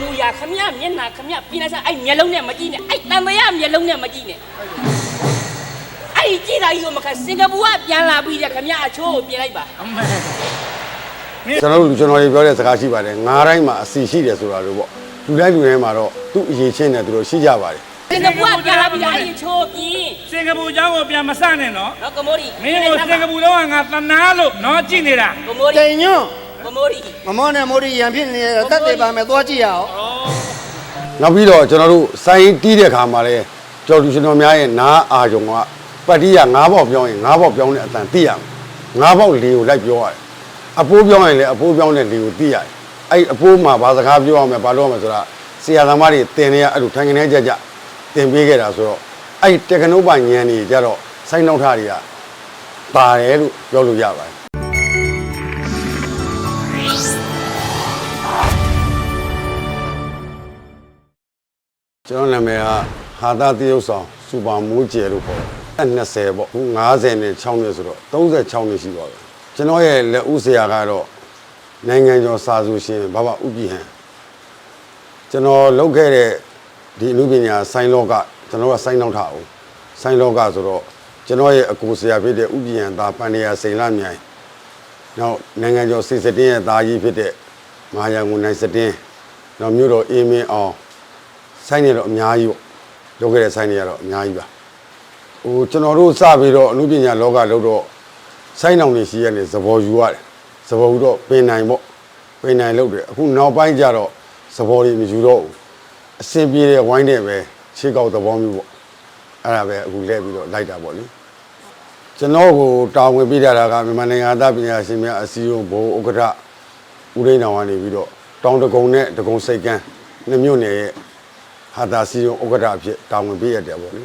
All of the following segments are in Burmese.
မူအရာခမရမျက်နှာခမရပြင်လိုက်စားအဲ့မျက်လုံးနဲ့မကြည့်နဲ့အဲ့တန်တရားမျက်လုံးနဲ့မကြည့်နဲ့အဲ့ကြည့်တာကြီးကိုမခက်စင်ကာပူကပြန်လာပြီးတဲ့ခမရအချိုးကိုပြင်လိုက်ပါ အမေ ကျွန်တော်တို့လူကျွန်တော်တွေပြောတဲ့စကားရှိပါတယ်ငါးတိုင်းမှာအစီရှိတယ်ဆိုတာလို့ပေါ့လူတိုင်းလူတိုင်းမှာတော့သူ့အရေးချင်းနဲ့သူတို့ရှိကြပါတယ် စင်ကာပူကပြန်လာပြီးတဲ့အဲ့အချိုးပြင် စင်ကာပူเจ้าကိုပြန်မဆနဲ့နော် နော်ကမိုရီ မင်းကိုစင်ကာပူတော့ငါသနာလို့နော်ကြည့်နေတာ ကမိုရီ တိန်ညွန့် က မိုရီမမောနဲ့မိုးရီရံဖြစ်နေတယ်တက်တယ်ပါမယ်သွားကြည့်ရအောင်နောက်ပြီးတော့ကျွန်တော်တို့စိုင်းတီးတဲ့ခါမှာလဲကျော်လူကျွန်တော်များရဲ့နားအာယုံကပတ်တိရ၅ပေါက်ပြောင်းရင်၅ပေါက်ပြောင်းတဲ့အတန်သိရမယ်၅ပေါက်လေးကိုလိုက်ပြောရတယ်အပိုးပြောင်းရင်လည်းအပိုးပြောင်းတဲ့လေးကိုသိရတယ်အဲ့အပိုးမှာဘာစကားပြောအောင်မလဲဘာလို့အောင်မလဲဆိုတာဆရာသမားတွေတင်နေရအဲ့လိုထိုင်ကနေကြကြတင်ပေးခဲ့တာဆိုတော့အဲ့တက္ကနုပ္ပညံနေကြတော့စိုင်းနောက်ထတွေကပါတယ်လို့ပြောလို့ရပါတယ် ကျွန်တော်နာမည်ကဟာတာတရုပ်ဆောင်စူပါမိုးကျယ်လို့ခေါ်တယ်အဲ20ပေါ့ခု90နဲ့6နှစ်ဆိုတော့36နှစ်ရှိပါပြီကျွန်တော်ရဲ့လက်ဦးဆရာကတော့နိုင်ငံကျော်စာစုရှင်ဘာဘာဥပိဟန်ကျွန်တော်လုပ်ခဲ့တဲ့ဒီအမှုပညာဆိုင်းလောကကျွန်တော်ကဆိုင်းနောက်ထအောင်ဆိုင်းလောကဆိုတော့ကျွန်တော်ရဲ့အကူဆရာဖြစ်တဲ့ဥပိဟန်သားပန္နရာစိန်လမြိုင်နောက်နိုင်ငံကျော်စေစတင်းရဲ့သားကြီးဖြစ်တဲ့မဟာရန်ကုန်နိုင်စတင်းနောက်မြို့တော်အေးမင်းအောင် ဆိုင်နေတော့အများကြီးပေါ့လုပ်ခဲ့တဲ့ဆိုင်တွေကတော့အများကြီးပါဟိုကျွန်တော်တို့စပြီးတော့အမှုပညာလောကလို့တော့ဆိုင်အောင်နေရှိရနေသဘောယူရတယ်သဘောယူတော့ပင်နိုင်ပေါ့ပင်နိုင်လုပ်တယ်အခုနောက်ပိုင်းကျတော့သဘောတွေမယူတော့ဘူးအစင်ပြေတဲ့ဝိုင်းတဲ့ပဲခြေကောက်သဘောမျိုးပေါ့အဲ့ဒါပဲအခုလဲပြီးတော့လိုက်တာပေါ့လေကျွန်တော်ကိုတာဝန်ပေးထားတာကမြန်မာနိုင်ငံအသပညာရှင်များအစည်းအရုံးဘိုးဥက္ကဋ္ဌဦးရင်းတော်ကနေပြီးတော့တောင်တကုံနဲ့တကုံစိတ်ကန်းနှစ်မြို့နယ်ရဲ့ ဟာတာစီယုံဥက္ကဋ္ဌအဖြစ်တာဝန်ပေးရတယ်ပေါ့လေ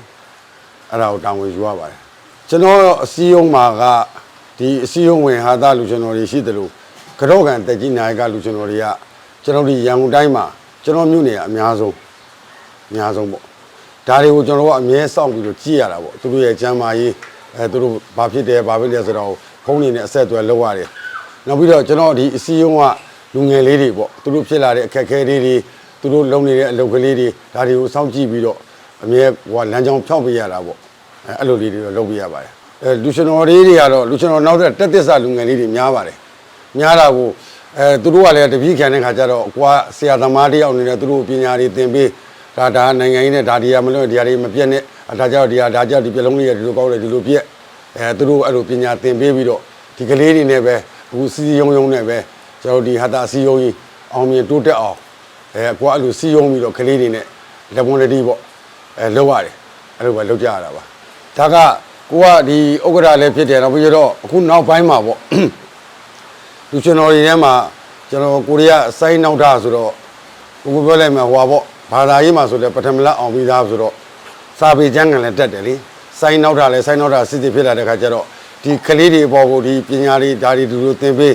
အဲ့ဒါကိုတာဝန်ယူရပါတယ်ကျွန်တော်အစည်းအရုံးမှာကဒီအစည်းအရုံးဝင်ဟာတာလူကျွန်တော်တွေရှိတယ်လို့ကတော့ကန်တက်ကြီးနိုင်ကလူကျွန်တော်တွေကကျွန်တော်ဒီရန်ကုန်တိုင်းမှာကျွန်တော်မြို့နယ်ကအများဆုံးအများဆုံးပေါ့ဒါတွေကိုကျွန်တော်ကအမြဲစောင့်ပြီးတော့ကြည့်ရတာပေါ့သူတို့ရဲ့ကျမ်းမာရေးအဲသူတို့ဘာဖြစ်တယ်ဘာဖြစ်လဲဆိုတော့ဖုန်းနေနဲ့အဆက်အသွယ်လုပ်ရတယ်နောက်ပြီးတော့ကျွန်တော်ဒီအစည်းအရုံးကလူငယ်လေးတွေပေါ့သူတို့ဖြစ်လာတဲ့အခက်အခဲလေးတွေ သူတို့လုပ်နေတဲ့အလုပ်ကလေးတွေဒါတွေကိုစောင့်ကြည့်ပြီးတော့အမြဲဟိုကလမ်းကြောင်းဖြောင်းပေးရတာပေါ့အဲအဲ့လိုလေးတွေတော့လုပ်ပေးရပါတယ်အဲလူရှင်တော်လေးတွေကတော့လူရှင်တော်နောက်တဲ့တက်သစ္စာလူငယ်လေးတွေများပါတယ်များတာကိုအဲသူတို့ကလည်းတပည့်ခံတဲ့ခါကျတော့ကိုကဆရာသမားတယောက်အနေနဲ့သူတို့ပညာတွေသင်ပေးဒါဒါနိုင်ငံရေးနဲ့ဒါဒီယာမလို့ဒီယာတွေမပြတ်နဲ့အဲဒါကြောင့်ဒီယာဒါကြောင့်ဒီပြလုံးလေးရဒီလိုကောက်တယ်ဒီလိုပြက်အဲသူတို့အဲ့လိုပညာသင်ပေးပြီးတော့ဒီကလေးတွေနဲ့ပဲအခုစီစီယုံယုံနဲ့ပဲကျွန်တော်ဒီဟာတာစီယုံကြီးအောင်မြင်တိုးတက်အောင် အဲကိုကအဲ့လိုစီယုံပြီးတော့ကလေးတွေနဲ့လက်ပွန်လက်တီးပေါ့အဲလောက်ရတယ်အဲ့လိုပဲလောက်ကြရတာပါဒါကကိုကဒီဥက္ကဋ္ဌလည်းဖြစ်တယ်နောက်ပြီးတော့အခုနောက်ပိုင်းမှာပေါ့လူကျွန်တော်တွေထဲမှာကျွန်တော်ကိုရီးယားအစိုင်းနောက်တာဆိုတော့ကိုကိုပြောလိုက်မှာဟွာပေါ့ဘာသာရေးမှာဆိုလည်းပထမလအောင်ပြီးသားဆိုတော့စာပေကျမ်းကန်လည်းတက်တယ်လေစိုင်းနောက်တာလည်းစိုင်းနောက်တာစစ်စစ်ဖြစ်လာတဲ့ခါကျတော့ဒီကလေးတွေပေါ်ကိုဒီပညာတွေဒါတွေသူတို့သင်ပေး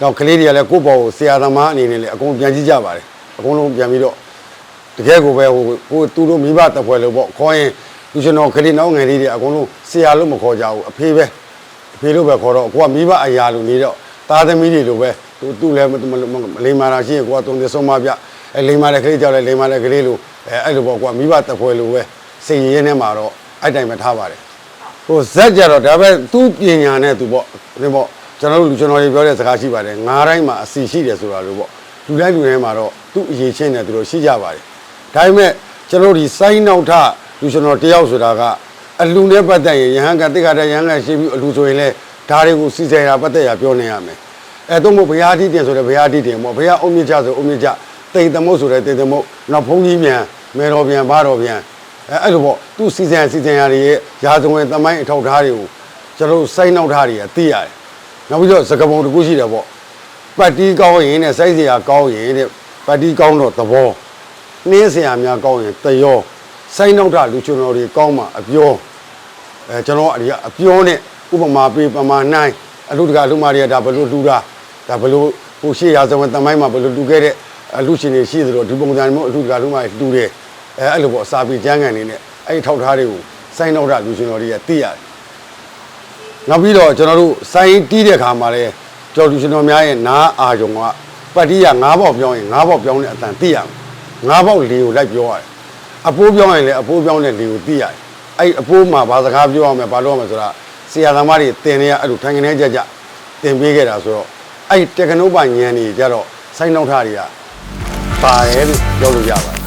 တော့ကလေးတွေကလည်းကိုယ့်ပေါ်ကိုဆရာသမားအနေနဲ့လည်းအကုန်ပြန်ကြည့်ကြပါတယ် အကုန်လုံးပြန်ပြီးတော့တကယ်ကိုပဲဟိုကိုသူတို့မိဘတပ်ဖွဲ့လို့ပေါ့ခေါ်ရင်လူကျွန်တော်ကလေးနောက်ငယ်လေးတွေအကုန်လုံးဆရာလို့မခေါ်ကြဘူးအဖေပဲအဖေလို့ပဲခေါ်တော့ကိုကမိဘအရာလို့နေတော့သားသမီးတွေလိုပဲသူသူလည်းမလိမ္မာတာရှိရင်ကိုကတုံးတယ်ဆုံးမပြအဲလိမ္မာတဲ့ကလေးကြောက်လဲလိမ္မာတဲ့ကလေးလိုအဲအဲ့လိုပေါ့ကိုကမိဘတပွဲလိုပဲစိတ်ရင်းနဲ့မှာတော့အဲ့တိုင်ပဲထားပါတယ်ဟိုဇက်ကြတော့ဒါပဲသူပညာနဲ့သူပေါ့ဒီပေါ့ကျွန်တော်တို့လူကျွန်တော်တွေပြောတဲ့စကားရှိပါတယ်ငါးတိုင်းမှာအစီရှိတယ်ဆိုတာလို့ပေါ့ လူတိုင်းလူတိုင်းမှာတော့သူ့အရေးချင်းနဲ့သူတို့ရှိကြပါတယ်ဒါပေမဲ့ကျွန်တော်တို့ဒီစိုင်းနောက်ထလူကျွန်တော်တယောက်ဆိုတာကအလူနဲ့ပတ်သက်ရင်ယဟန်ကတိက္ခာတယဟန်ကရှိပြီးအလူဆိုရင်လည်းဒါတွေကိုစီစဉ်ရပတ်သက်ရပြောနေရမယ်အဲတော့မို့ဘုရားတိတင်ဆိုတဲ့ဘုရားတိတင်ပေါ့ဘုရားအုံမြင့်ကြဆိုအုံမြင့်ကြတိတ်သမုတ်ဆိုတဲ့တိတ်သမုတ်နောက်ဘုန်းကြီးပြန်မေတော်ပြန်ဘာတော်ပြန်အဲအဲ့လိုပေါ့သူစီစဉ်စီစဉ်ရတွေရဲ့ရာဇဝင်သမိုင်းအထောက်ထားတွေကိုကျွန်တော်တို့စိုင်းနောက်ထားတွေကသိရတယ်နောက်ပြီးတော့စကပုံတစ်ခုရှိတယ်ပေါ့ ပတ်တီးကောင်းရင်နဲ့စိုက်စရာကောင်းရင်တဲ့ပတ်တီးကောင်းတော့သဘောနှင်းစရာများကောင်းရင်တယောစိုင်းနောက်ထားလူကျွန်တော်တွေကောင်းမှအပြောအဲကျွန်တော်အဒီကအပြောနဲ့ဥပမာပေးပမာနိုင်အလူတကအလူမာတွေကဒါဘလို့လူတာဒါဘလို့ဟိုရှေ့ရာဇဝင်တမိုင်းမှာဘလို့လူခဲ့တဲ့အလူရှင်တွေရှိသလိုဒီပုံစံမျိုးအလူတကအလူမာတွေလူတယ်အဲအဲ့လိုပေါ့အစာပေကျမ်းဂန်နေနဲ့အဲ့ဒီထောက်ထားတွေကိုစိုင်းတော့တာလူရှင်တော်တွေကသိရတယ်နောက်ပြီးတော့ကျွန်တော်တို့စိုင်းတီးတဲ့ခါမှာလဲ ကျွန်တော်လူရှင်တော်များရဲ့နားအာယုံကပတ်တိရ၅ပေါက်ပြောင်းရင်၅ပေါက်ပြောင်းတဲ့အတန်သိရမယ်ငါးပေါက်လေကိုလိုက်ပြောရတယ်အပိုးပြောရင်လည်းအပိုးပြောင်းတဲ့လေကိုသိရတယ်အဲ့အပိုးမှာဘာစကားပြောရမလဲဘာလုပ်ရမလဲဆိုတာဆရာသမားတွေတင်နေရအဲ့လိုထိုင်ကနေကြကြတင်ပေးခဲ့တာဆိုတော့အဲ့တက္ကနုပ္ပဉာဏ်ကြီးကြတော့စိုင်းနှောက်ထားတွေကပါတယ်လို့ပြောလို့ရပါတယ်